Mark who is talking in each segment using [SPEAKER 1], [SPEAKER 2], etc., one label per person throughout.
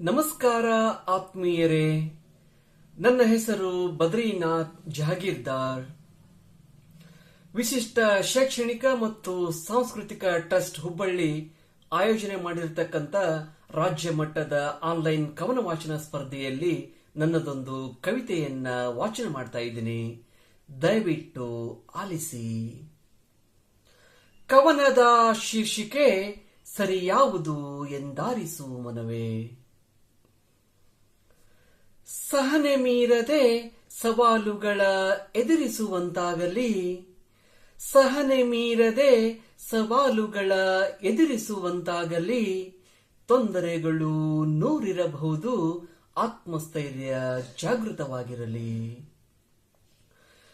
[SPEAKER 1] ನಮಸ್ಕಾರ ಆತ್ಮೀಯರೇ. ನನ್ನ ಹೆಸರು ಬದ್ರಿನಾಥ್ ಜಹಾಗೀರ್ದಾರ್. ವಿಶಿಷ್ಟ ಶೈಕ್ಷಣಿಕ ಮತ್ತು ಸಾಂಸ್ಕೃತಿಕ ಟ್ರಸ್ಟ್ ಹುಬ್ಬಳ್ಳಿ ಆಯೋಜನೆ ಮಾಡಿರತಕ್ಕಂತ ರಾಜ್ಯ ಮಟ್ಟದ ಆನ್ಲೈನ್ ಕವನ ವಾಚನ ಸ್ಪರ್ಧೆಯಲ್ಲಿ ನನ್ನದೊಂದು ಕವಿತೆಯನ್ನ ವಾಚನ ಮಾಡ್ತಾ ಇದ್ದೀನಿ. ದಯವಿಟ್ಟು ಆಲಿಸಿ. ಕವನದ ಶೀರ್ಷಿಕೆ, ಸರಿಯಾವುದು ಎಂದಾರಿಸು ಮನವೇ. ಸಹನೆ ಮೀರದೆ ಸವಾಲುಗಳ ಎದುರಿಸುವಂತಾಗಲಿ. ಸಹನೆ ಮೀರದೆ ಸವಾಲುಗಳ ಎದುರಿಸುವಂತಾಗಲಿ. ತೊಂದರೆಗಳು ನೂರಿರಬಹುದು, ಆತ್ಮಸ್ಥೈರ್ಯ ಜಾಗೃತವಾಗಿರಲಿ.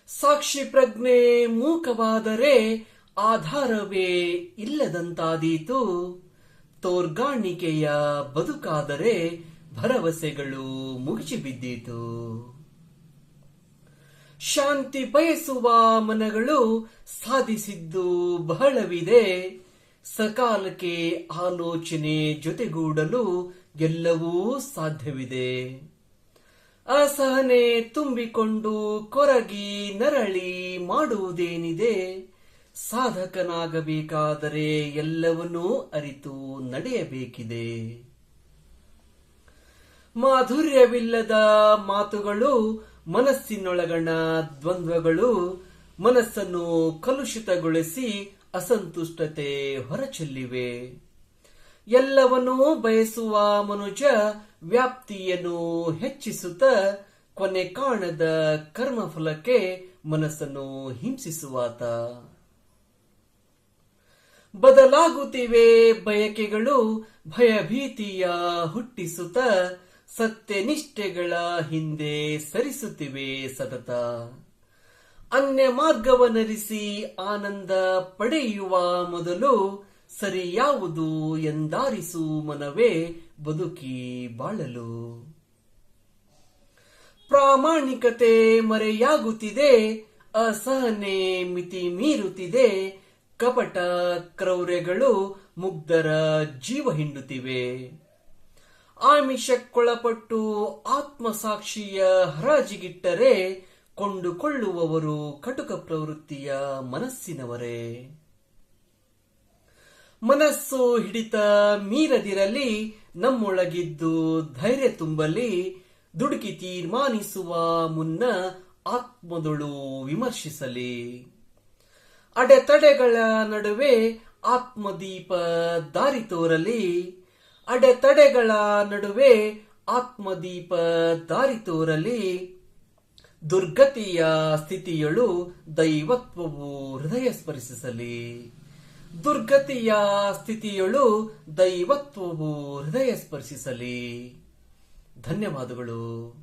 [SPEAKER 1] ಸಾಕ್ಷಿ ಪ್ರಜ್ಞೆ ಮೂಕವಾದರೆ ಆಧಾರವೇ ಇಲ್ಲದಂತಾದೀತು. ತೋರ್ಗಾಣಿಕೆಯ ಬದುಕಾದರೆ ಭರವಸೆಗಳು ಮುಗಿಸಿ ಬಿದ್ದೀತು. ಶಾಂತಿ ಬಯಸುವ ಮನಗಳು ಸಾಧಿಸಿದ್ದು ಬಹಳವಿದೆ. ಸಕಾಲಕ್ಕೆ ಆಲೋಚನೆ ಜೊತೆಗೂಡಲು ಎಲ್ಲವೂ ಸಾಧ್ಯವಿದೆ. ಅಸಹನೆ ತುಂಬಿಕೊಂಡು ಕೊರಗಿ ನರಳಿ ಮಾಡುವುದೇನಿದೆ? ಸಾಧಕನಾಗಬೇಕಾದರೆ ಎಲ್ಲವನ್ನೂ ಅರಿತು ನಡೆಯಬೇಕಿದೆ. ಮಾಧುರ್ಯವಿಲ್ಲದ ಮಾತುಗಳು, ಮನಸ್ಸಿನೊಳಗಣ ದ್ವಂದ್ವಗಳು, ಮನಸ್ಸನ್ನು ಕಲುಷಿತಗೊಳಿಸಿ ಅಸಂತುಷ್ಟತೆ ಹೊರಚೆಲ್ಲಿವೆ. ಎಲ್ಲವನ್ನೂ ಬಯಸುವ ಮನುಜ ವ್ಯಾಪ್ತಿಯನ್ನು ಹೆಚ್ಚಿಸುತ್ತ ಕೊನೆ ಕಾಣದ ಕರ್ಮಫಲಕ್ಕೆ ಮನಸ್ಸನ್ನು ಹಿಂಸಿಸುವಾತ. ಬದಲಾಗುತ್ತಿವೆ ಬಯಕೆಗಳು ಭಯಭೀತಿಯ ಹುಟ್ಟಿಸುತ್ತ ಸತ್ಯನಿಷ್ಠೆಗಳ ಹಿಂದೆ ಸರಿಸುತ್ತಿವೆ ಸತತ. ಅನ್ಯ ಮಾರ್ಗವನರಿಸಿ ಆನಂದ ಪಡೆಯುವ ಮೊದಲು ಸರಿ ಯಾವುದು ಎಂದಾರಿಸು ಮನವೇ ಬದುಕಿ ಬಾಳಲು. ಪ್ರಾಮಾಣಿಕತೆ ಮರೆಯಾಗುತ್ತಿದೆ, ಅಸಹನೆ ಮಿತಿ ಮೀರುತ್ತಿದೆ, ಕಪಟ ಕ್ರೌರ್ಯಗಳು ಮುಗ್ಧರ ಜೀವ ಹಿಂಡುತ್ತಿವೆ. ಆಮಿಷಕ್ಕೊಳಪಟ್ಟು ಆತ್ಮಸಾಕ್ಷಿಯ ಹರಾಜಿಗಿಟ್ಟರೆ ಕೊಂಡುಕೊಳ್ಳುವವರು ಕಟುಕ ಪ್ರವೃತ್ತಿಯ ಮನಸ್ಸಿನವರೇ. ಮನಸ್ಸು ಹಿಡಿತ ಮೀರದಿರಲಿ, ನಮ್ಮೊಳಗಿದ್ದು ಧೈರ್ಯ ತುಂಬಲಿ, ದುಡುಕಿ ತೀರ್ಮಾನಿಸುವ ಮುನ್ನ ಆತ್ಮದೊಳು ವಿಮರ್ಶಿಸಲಿ. ಅಡೆತಡೆಗಳ ನಡುವೆ ಆತ್ಮದೀಪ ದಾರಿ ತೋರಲಿ ಅಡೆತಡೆಗಳ ನಡುವೆ ಆತ್ಮದೀಪ ದಾರಿ ತೋರಲಿ. ದುರ್ಗತಿಯ ಸ್ಥಿತಿಯಳು ದೈವತ್ವವು ಹೃದಯ ಸ್ಪರ್ಶಿಸಲಿ. ದುರ್ಗತಿಯ ಸ್ಥಿತಿಯಳು ದೈವತ್ವವು ಹೃದಯ ಸ್ಪರ್ಶಿಸಲಿ. ಧನ್ಯವಾದಗಳು.